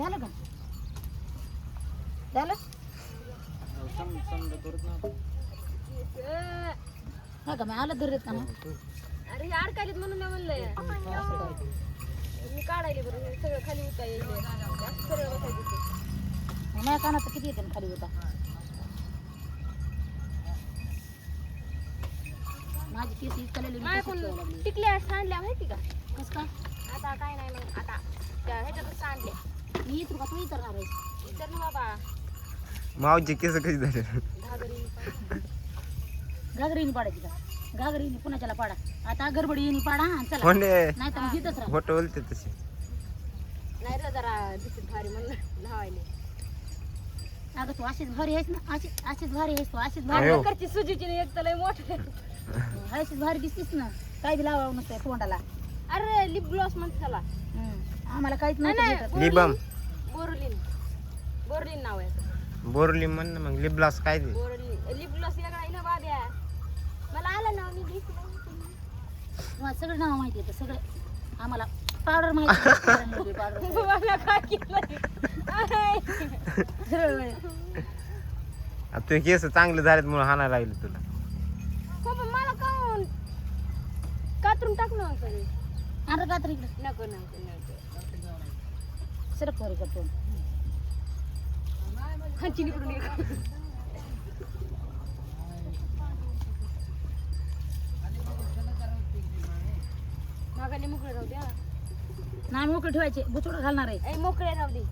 झालं का? झालं? हा का मी आलं धरत का मग? अरे हे अडकायलेत म्हणून मी म्हणलंय मी काढायले बरं हे सगळं खाली उता येईल सरळ बसायचं ते. मग माझ्या कानात किती येते खाली होता माझी केस इतकलेली माय पण टिकल्या सांडल्या माहिती का? कस काय? आता काय नाही मग आता त्या ह्याच्यातच सांडल्या. मी इतर का तू इतरणार आहेस? विचार ना बाबा. मावचे केस कशी झाले? घागरी घागरीने पाडायची का घागरीने पुण्याच्याला पाडा? आता गडबडीने पाडा आणि चला. नाही तर मग इथंच राहा फोटो बोलते तसे नाही रे जरा दिसत भारी म्हणून लावायले अगं तू अशीच भारी आहेस ना? अशी अशीच भारी आहेस तू. अशीच भारी. करची सुजीची नाही एक तर लय मोठे अशीच भारी दिसतीस ना? काय बी लावावं नसतं तोंडाला. अरे लिप ग्लॉस म्हणते त्याला. हम्म. आम्हाला काहीच नाही, नाही नाही. भेटत. लिबम. बोरलिन. बोरलिन नाव आहे बोरली म्हण ना मग लिबलास काय ते? बोरलिन. लिप ग्लॉस वेगळा आहे ना बाद्या मला आलं नाव मी घेतलं सगळं नाव माहिती येतं सगळं आम्हाला पावडर माहिती पावडर मला काय केलं आता तुझे केस चांगले झालेत म्हणून हाणायला लागले तुला. हो पण मला काऊन कातरून टाक ना सगळे आणलं का तर इकडे. नको नको नको. सरक वर करतो. खांची निकडून ये. मागाने मोकळे राहू द्या. नाही मोकळे ठेवायचे. बुचोड घालणार आहे. ए मोकळे राहू दे.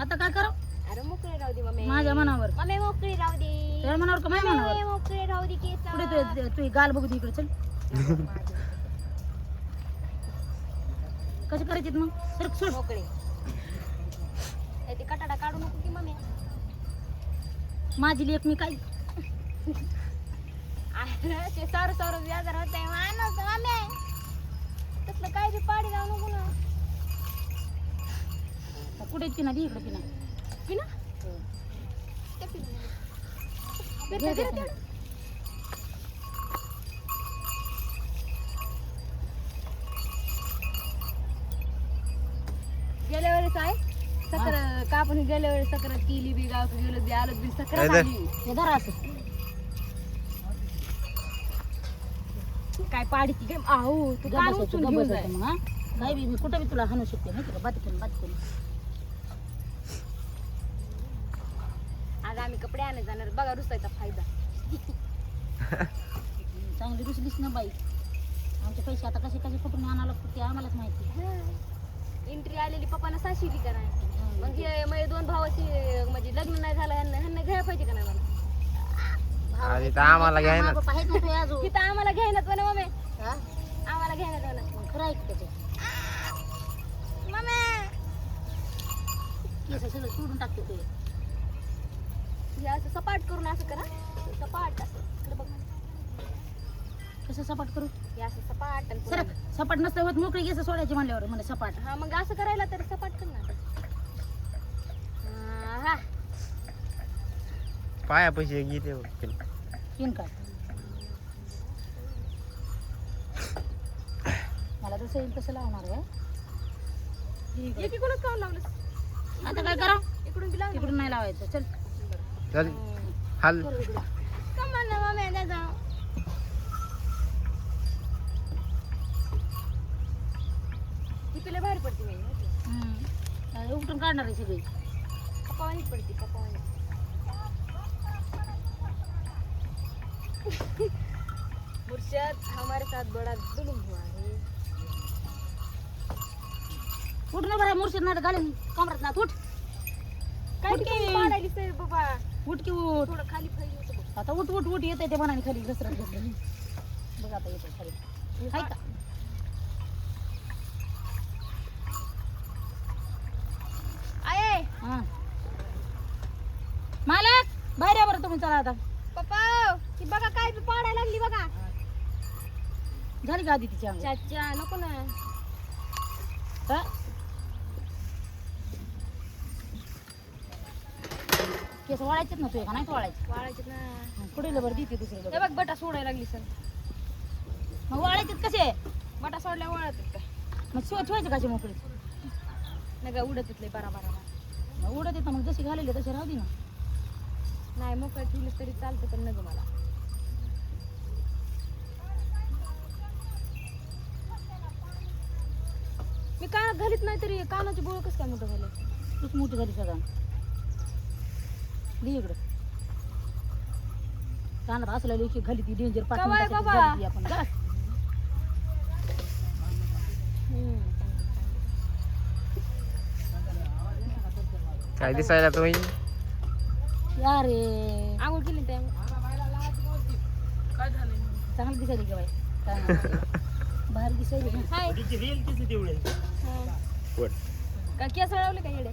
आता काय करा? अरे मोकळे राहू दे मम्मी. माझ्या मनावर. मम्मी मोकळे राहू दे. तुझ्या मनावर का माझ्या मम्मी मनावर? मोकळे राहू दे केस पुढे तू तू गाल बघू दे इकडे चल. कसे करायचे मग? सोड. मोकळे. नको की मम्मी माझी लेख मी काय अरे ते सारं सारं व्याजार होत मम्मी तसलं काय बी पाडी नको ना. कुठे पिना दे इकडे पिना पिना ते पिना घे, ते- घे, ते- घे. ते- गेल्या वेळेस आहे सकर का आपण गेल्या वेळेस केली बी गाव गेलो बी आलो बी काय ते? हे धरा असं. काय पाडीची गेम? आहो तू बसायचं, उचलून घेऊन जाय. मग हा? काय बी मी कुठं बी तुला हाणू शकते माहिती का? बात करून बात करून आज आम्ही कपडे आणायला जाणार. बघा रुसायचा फायदा. चांगली रुसलीस ना बाई. आमचे पैसे आता कसे कसे कुठून आणावं लागतं ते आम्हालाच माहिती. एंट्री आलेली पप्पानं साशिली का नाही मग हे माझे दोन भावाची म्हणजे लग्न नाही झालं ह्यांना ह्यांना घ्यायला पाहिजे का नाही मला अरे तर आम्हाला घ्याय ना बाप आहेत ना तू अजून. तिथं आम्हाला घ्यायनात म्हणा मम्मी? हा? आम्हाला म्हणा मग खरं ऐक त्याचे? मम्मी! केस सगळं सोडून टाकते ते. हे असं सपाट करून असं करा. सपाट असं. इकडे बघ. कसं सपाट करू. हे असं सपाट आणि पुन्हा- सपाट नसतं होत मोकळी केस सोडायची म्हणल्यावर म्हणजे सपाट. हा मग असं करायला तर सपाट कर ना हा, हा. पाया पैसे घेते येईन का मला तसं येईल तसं लावणार आहे एक इकडूनच काऊन लावलं आता काय करा? इकडून बी लावलं तिकडून नाही लावायचं. चल. चल. हाल. कमान ना मम्मी दादा ती तुला बाहेर पडते मी हम्म. अं, उपटून काढणार आहे सगळी. कपावानीच पडते कपावानी मुर्शद हमारे साथ बड़ा जुलूम हुआ है. उठ ना बरं मुर्शिद नाटक घालून. कमरात ना उठ. काय की. पाडायली सर बाबा. उठ की उठ. थोडं खाली बघ. आता उठ उठ उठ. येते ते मनाने खाली घसरत घसरत. बघ आता येते खाली. हाय का आये हा मालक चला आता. पप्पा ती बघा काय बी पाडायला लागली बघा. झाली का आधी तिची अंग चाचा नको ना. हा? केस वाळायचेत ना तुझे का नाही वाळायचे? वाळायचे ना. पुढे बरं देते दुसरी हे बघ बटा सोडायला लागली सर. मग वाळायचेत कसे? बटा सोडल्या वळत मग शिव ठेवायचे कसे मोकळी? नाही का उडत तिथले बारा बारा. मग उडत येतं मग जशी घालेली तशी राहू दे ना. नाही मोकळं ठेवली तरी चालतं पण नको मला. मी कानात घालीत नाही तरी कानाची बोळ कसं काय मोठं झालं? तूच मोठी झाली सगळा दे इकडं. कानात असलेली की घाली ती डेंजर का बाबा? ती आपण. काय दिसायला तुम्ही? या. रे आंघोळ केली त्या. चांगलं दिसायली का बाई? काय? नाही. बाहेर दिसायली ना हाय. का केस अडवले का येडे?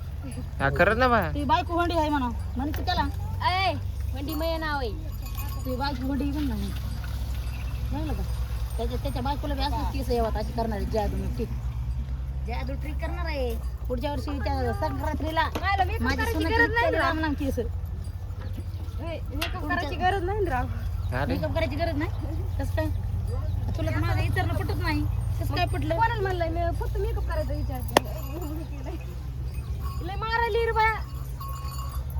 हा खरंच ना बा. ती बायको हंडी आहे म्हणा. म्हणे त्याला. अय मंडी मय नाव आहे. ती बायको हंडी पण नाही म्हणलं का त्याच्या त्याच्या बायकोला बी असंच केस यावं अशी करणार आहे जादू ट्रिक जादू ट्रिक करणार आहे. पुढच्या वर्षी त्या संक्रांतीला माझी करायची सुना गरज नाही केस. मेकअप करायची गरज नाही राव. अरे मेकअप करायची गरज नाही? कसं काय? तुला तर माझं विचारणं पटत नाही. कसं काय पटलं? कोणाला म्हणलंय? मी फक्त मेकअप करायचा विचार लय मारायली रे बाया.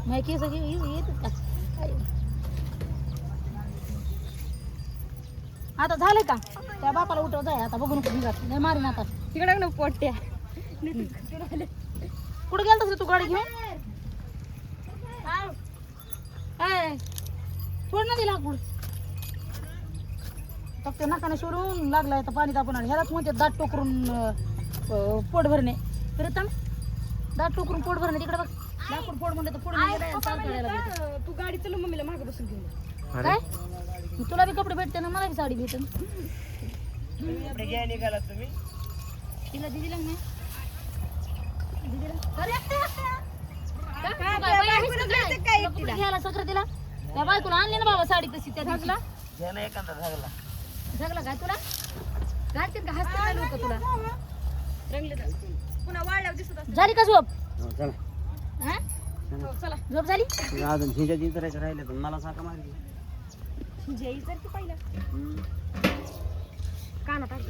येतात का काय? आता झालं का? त्या बापाला उठव जाय आता बघू नको निघा नाही मारीन आता. तिकडे ना पोट्या. कुठे गेलतास रे तू गाडी घेऊन? काय सोड ना दिला कुड फक्त नाकाने सोडून लागलाय तर पाणी तापून आलं. ह्यालाच म्हणते दाट टोकरून अं, पोट भरणे. प्रीतम दाट टोकरून पोट भरणे. तिकडे बघ. लाकूड पोट म्हणलं तर पुढे नाही गेलं, चाल करायला लागलं. तू गाडी चालू मम्मीला मागे बसून घेऊन अरे. काय? तुला बी कपडे भेटते ना मला बी साडी भेटेल तिला दिदीला नाही दिदीला अरे, बाई, का काय? तुला घ्यायला त्या बायकोला आणली ना बाबा साडी तशी त्या दिवशी झागला काय तुला? घालतील का? हसते काय लोक तुला? रंगले पुन्हा वाढल्यावर दिसत झाली का झोप? चला. हा? चला. झोप झाली? अजून झिंजा जिंजरायचं राहिलं तर मला साका मारली जई जर की पहिला. काना टाक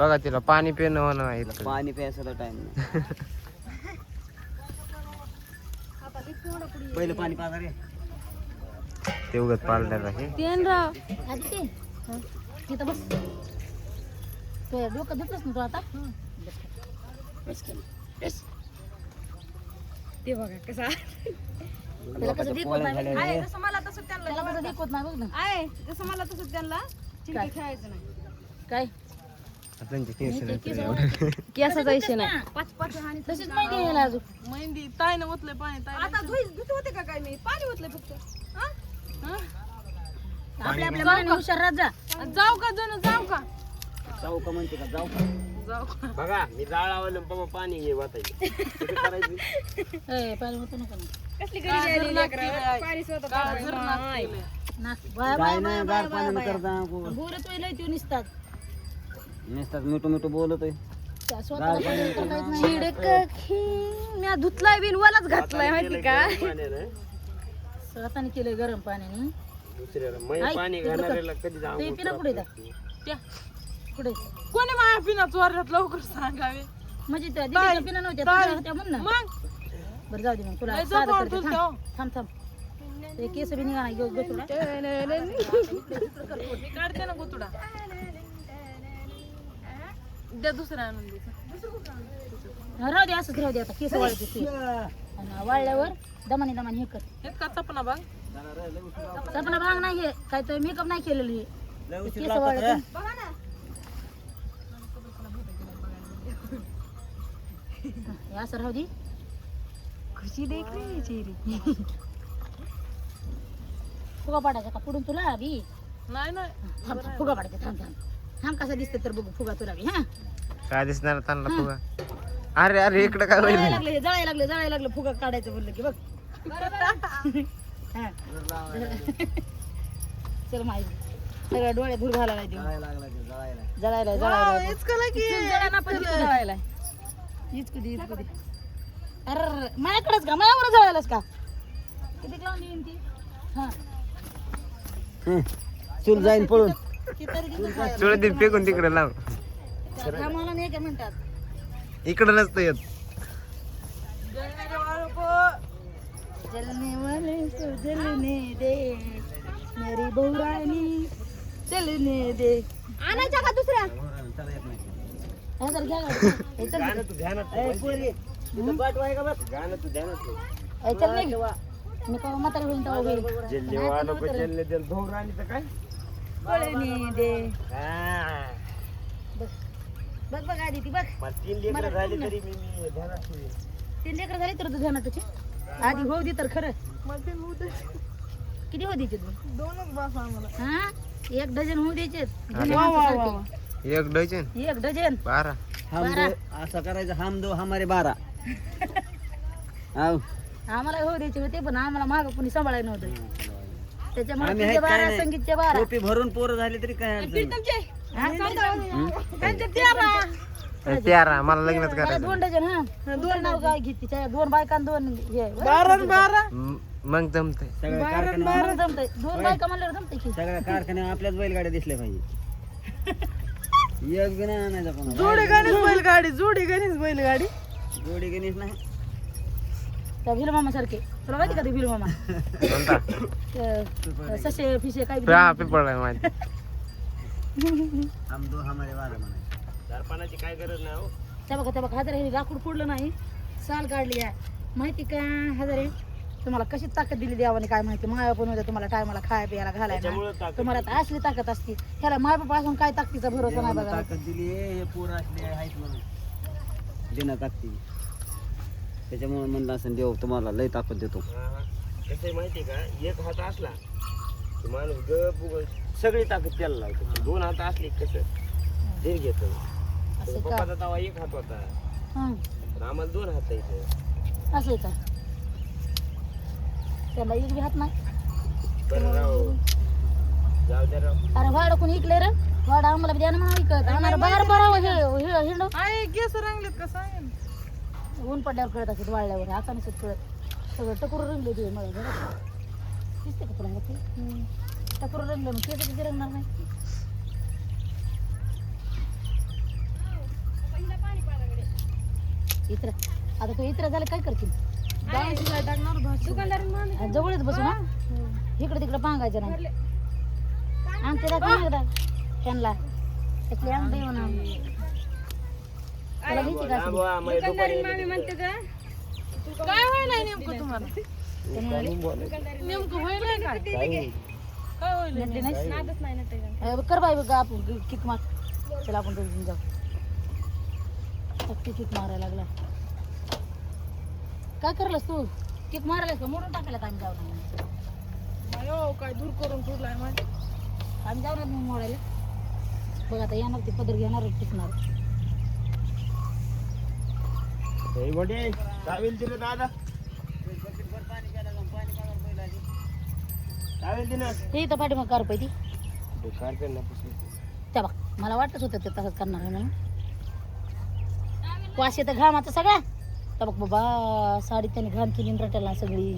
बघा तिला पाणी पिणं होणं आहे इथं. पाणी प्यायचा टाइम नाही. पहिलं पाणी पाजा रे. ते उगत पाळणार आहे. तेन राव. आधी ते. तिथं बस. तो डोकं धुतलंस ना तू आता? ते बघा कसा. त्याला कसं नाही. बघ. आहे जसं मला तसं त्यांना त्याला कसं देखवत नाही. बघ ना. आहे जसं मला तसं त्यांना चिंकी खेळायचं नाही. काय? त्यांचे केस नाही. केसाचा विषय ना. नाही. पाच पाच आणि तशीच माहिती आहे याला अजून. मेहंदी ताय न ओतले पाणी आता धुई धुत होते का काय मी? पाणी ओतले फक्त. हा? हा? आपल्या आपल्या मनाने हुशार राहत जा. जाऊ का जणू जाऊ का? जाऊ का म्हणते का? जाऊ का? जाऊ का? बघा मी जाळावलं बाबा पाणी घे वाटायचे ए, पाणी होतं नका ना. कसली गरीब आली लेकरं. पाणी स्वतः नाक बाय बाय काय नाही गार पाण्यानं करता बोलत होईल त्यो निसतात. नुसतात मिठू मिठू बोलतोय. त्या स्वतःला पाणी करता येत नाही. मी धुतलाय बिन वलाच घातलाय माहिती का? स्वतःने केलंय गरम पाण्याने. ऐक, पाणी तिकडं कर. घालणाऱ्याला कधी जाऊ ते पिना पुढे जा. त्या. पुढे कोणी माया पिना चोरल्यात लवकर सांगावे? म्हणजे त्या दीदीच्या पिना नव्हत्या तुझ्या होत्या म्हण ना. मग? बरं जाऊ दे मग तुला लय साधं जपून करते. ठेवते, थांब थांब थांब. ते केस बी निघा घेऊ गो तुला मी काढते ना गुतुडा. द्या दुसऱ्या आणून द्यायचा राहू दे असंच राहू दे आता केस वाळते ते आणि वाळल्यावर दमाने दमाने हे कर. इतका चपना बघ सपना भांग नाही हे काय तर मेकअप नाही केलेलं हे. केस. हे? असं राहू दे. खुशी देख रे चेहरी. फुगा पाडायचा का पुढून तुला बी? नाही नाही. फुगा पाडायचा थांब थांब. थांब कसा दिसते तर बघू फुगा तुला बी हा? काय दिसणार त्यांना फुगा? अरे अरे इकडं काय जळायला होईल लागले जळायला लागले जळायला लागले फुगा काढायचं बोललं की बघ. हा. चल माहिती सगळ्या डोळ्यात धूर घालायला देऊ. जळायला जळायला. जळायला हीच कधी हीच कधी अरे माझ्याकडेच का? माझ्यावर जळायलाच का? किती लावून येईन ती? हा. हं. चूल जाईन पळून. चुळ दे फेकून तिकडे लाव. इकडं नसतं येत. जलने वाले को जलने दे मेरी बहुरानी चलने दे. आणायच्या का दुसऱ्या? नाही हा घ्या गाडी. हे चल. तू. हं? तू. हे चल नाही मी का म्हातारी होईन तेव्हा होईल जेल्ले वालो को जेल्ले देल भोवराणीचं काय? पळणे दे. हा. बघ बघ बघ आधी ती बघ. मला तीन लेकरं झाली तरी मी मी ध्यानात ठेवीन. तीन लेकर झाली तर तुझ्या आधी होऊ दे तर खरं. किती होऊ द्यायचे तू दोनच बस आम्हाला. हा? एक डझन होऊ द्यायचे एक डझन? एक डझन. बारा. हम दो असं करायचं हम दो हमारे बारा. आम्हाला होऊ द्यायचे होते पण आम्हाला माग कोणी सांभाळायला नव्हतं. त्याच्यामुळे आम्ही तुझे आहेत काय बारा नाही. संगीतचे बारा. टोपी भरून पोरं झाली तरी काय अडचण नाही. हा, मला लग्नच मला करायचं. दोन डझन हा? दोन नाव काय घेते त्या दोन बायका आणि दोन हे म- मग जमतंय. सगळ्या जमतंय. दोन बायका म्हणल्यावर जमतंय की. सगळ्या कारखान्यावर आपल्याच बैलगाड्या दिसल्या पाहिजे. एक बी नाही आणायचा कोणाला. जोडी गणेश बैलगाडी जोडी गणेश बैलगाडी. जोडी गणेश नाही. त्या भिलमामा सारखे तुला माहिती का ते भिलमामा कोणता? ते, ससे फिशे काय बी हा पिपळ आहे माहिती. हम दो हमारे बारा म्हणायचं चार पाण्याची काय गरज नाही हो. त्या बघा त्या बघा हजार हे लाकूड फोडलं नाही. साल काढली आहे. माहिती का हजार? तुम्हाला कशी ताकद दिली देवाने काय माहिती? माया पण होत्या तुम्हाला टायमाला खाया प्यायला घालायला तुम्हाला तर असली ताकद असती. ह्याला माय बाप असून काय ताकदीचा भरोसा नाही देवानं बघा. ताकद दिली हे पोरं असले आहेत म्हणून. देणं ताकदी त्याच्यामुळे म्हणलं असं देव तुम्हाला लय ताकद देतो. कसं आहे माहिती का? एक हात असला की माणूस गप सगळी ताकद त्याला लावतो. दोन हात असली की कसं? धीर घेतो. पप्पाचा तवा एक हात होता. हं, पण आम्हाला दोन हात इथे असं आहे का? त्याला एक बी हात नाही. बरं राव. जाऊ द्या राव. अरे भाडं कोणी इकले रे. भाडं आम्हाला द्या ना म्हणा आम्हाला बार बारा हे हे- हिंडो आहे केस रंगलेत का सांगेन ऊन पडल्यावर कळत असत वाळल्यावर आता नसत कळत सगळं टकुर रंगले ते मला घरात दिसते का तुला ते टकुर रंगलं मग केस किती रंगणार नाही? इतर. आता तू इतर झालं काय करशील? आणि जवळच बसू ना इकडे तिकडे पांगायचं नाही. आमचे दाखव ना एकदा. त्यांना. त्यातली म्हणा तुला घ्यायची का म्हणते काय व्हायला नेमकं तुम्हाला? म्हणाले, नेमकं व्हायला काय काही काय व्हायला नटली नाहीस? नादच नाही ना ते अरे कर बाई बघ आपण किक मार. चला आपण दोघी जाऊ. फक्त किक मारायला लागला. काय करलस तू? किक मारायला का? मोडून टाकायला का आम्ही जाऊ ना अयो काय दूर करून ठेवलाय माझ्या आम्ही जाऊ ना मग मोडायला. बघ आता येणार ते पदर घेणार टिकणार. काही मोठे चावेल दिलं दादा. चावेल दिलं. हे इथं पाठीमाग कार पाहिजे कार्पेट ना पुसली त्या बघ मला वाटतच होतं ते तसंच करणार आहे म्हणून. वास येतं घामाचा सगळा. तर बघ बाबा साडी त्याने घाण केली रटायला सगळी.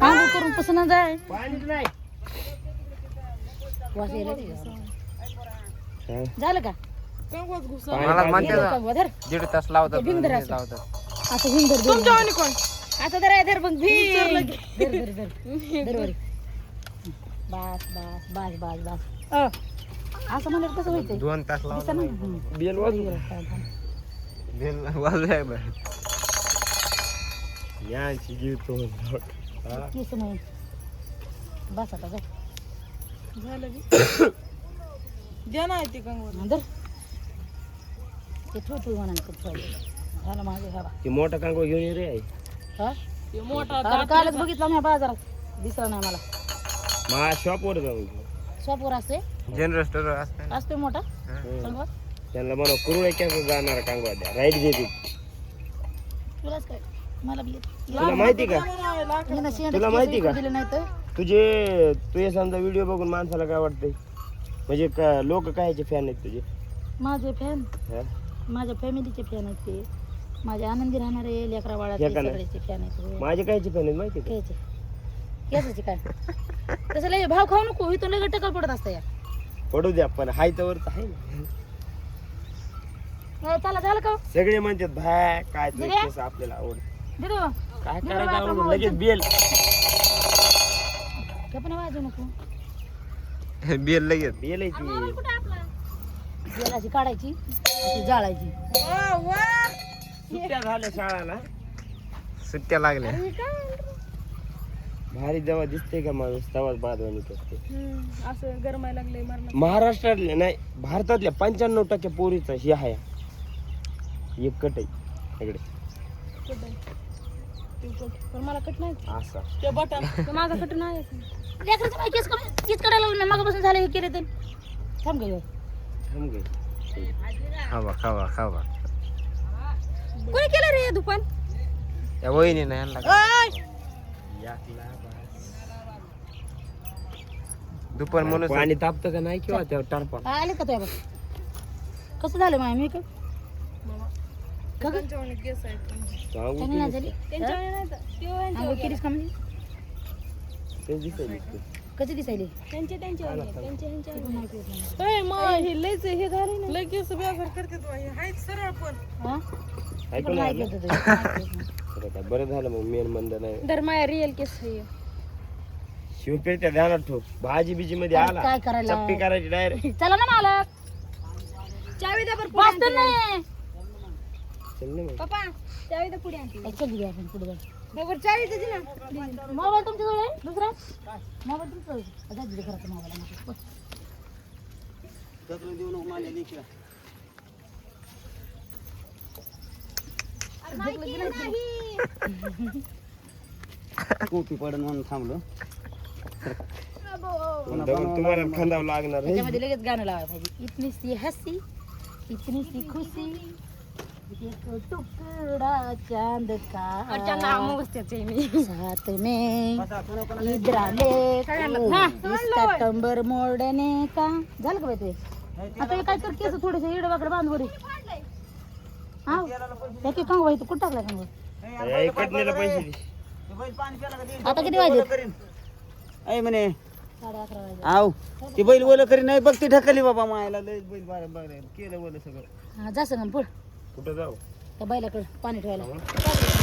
आंघोळ करून पसंत जाय. नाही. वास यायला? झालं का? घुसा. मला म्हणते ना, दीड तास लावतात ते धर असं. लावतात. हिंग धर तुमच्या कोण? असं धर आहे, धर मग धर धर धर धर. धर वरी. बस बस बस बस बस. अ, असं म्हणलं कसं व्हायचंय? दोन तास दिसा ना. लावतात. बेल वाजू गेलं, थांब, थांब. बेल बरं. यांची जीव तो हा. केस म्हणून बस आता जा. झालं की. द्या ना ते नंतर ते ठेव ठेव म्हणा झालं माझे हवा ते मोठा कांगो घेऊन ये रे आई. हा? ते मोठा अरे कालच बघितलं मी बाजारात. दिसला नाही मला. मा शॉपवर जाऊ शॉपवर असते? जनरल स्टोर असते असते मोठा? हं. सांगा त्यांना म्हणा कुरुळे कॅम्प जाणार कांगवा द्या? राईट देते तुलाच काय? मला. तुला माहिती का? तुला माहिती तुझे तुझे समजा व्हिडिओ बघून माणसाला काय वाटतंय? म्हणजे का लोक कायचे फॅन आहेत तुझे? माझे फॅन हा? माझ्या फॅमिलीचे फॅन आहेत ते. माझे आनंदी राहणारे लेकरा बाळाचे. सगळ्याचे फॅन आहेत. माझे कायचे फॅन आहेत माहिती का? घ्यायचे केसाचे काय? तसं लय भाव खाऊ नको इथून लय टकल पडत असतं या. पडू द्या पण हाय तर आहे ना. चला झालं का? सगळे म्हणतात भाय काय तुझे दिल्या? केस आपल्याला आवड. काय करायचं मावशी. लगेच बेल. पण वाजू नको. बेल लगेच. बेल आहे? ती आपला जेलाची काढायची अशी जाळायची. वा वा सुट्ट्या झाल्या शाळाला. सुट्ट्या लागल्या. भारी जेव्हा दिसते का माणूस तेव्हाच बांधवानी करते असं गरमायला लागले मरण महाराष्ट्रातल्या नाही भारतातल्या पंच्याण्णव टक्के पोरीचा ही आहे. एक कट आहे. सगळे पण मला कट नाही असा. ते बटन. तो माझा कट नाही लेकराचं काय केस काढायला लागलं ना मागापासून झालं हे केले तर. थांब गे थांब गे खावा खावा खावा. कोणी केलं रे दुपान त्या वहिनी नाही आणला दुपार म्हणून पाणी तापतं का नाही किंवा त्या टारपा आले का बघ कसं झालं माय? मी का का गं? त्यांच्यावानी केस आहेत चांगली नाही झाली त्यांच्या नाही तर त्यो यांच्या आंघोळ केलीस का कशी दिसायली त्यांचे मग हे लयच हे झाले ना. लय केस बेजार करते तू हे आहेत सरळ पण. हा? ऐकून पण माहिती आलं? होतं तुझं. माहिती होतं. बरं काय, बरं झालं मग मेन मंद नाही. धर्माया रिअल केस आहे. ध्यानात ठेव. भाजी बिजी मध्ये काय- आला. काय करायला? चप्पी करायची डायरेक्ट चला ना मालक. चावी द्या बरं वाचत नाही. मग. पप्पा चावी पुढे आणते. ए, चल घ्या आपण पुढे जाऊ बरोबर चावी द्यायची ना मोबाईल तुमच्याजवळ आहे? दुसरा? मोबाईल तुमच्याजवळ आहे. जा दिदी घरात मोबाईल नको. देऊ नको माझ्या लेकीला. कोपी पडन म्हणून थांबलो. तुम्हाला खंदावं लागणार आहे. त्याच्यामध्ये लगेच गाणं लावायला पाहिजे. इतनी सी हसी इतनी सी खुशी. टुकड़ा चांद का? मी. साथ में हाँ, कंबर का? झालं का बाई ते? आता हे काय कर केस थोडेसे इडवाकडे बांध बरी हा? एक एक कंग तू कुठं टाकला कंग आता किती वाजले ऐ म्हणे. साडे अकरा वाजले. आव ती बैल ओलं करी नाही बघ ती ढकली बाबा मायला. लय बैल बार बार केलं ओलं सगळं. हा जा संग पुढ कुठं जाऊ? त्या बैलाकडे पाणी ठेवायला.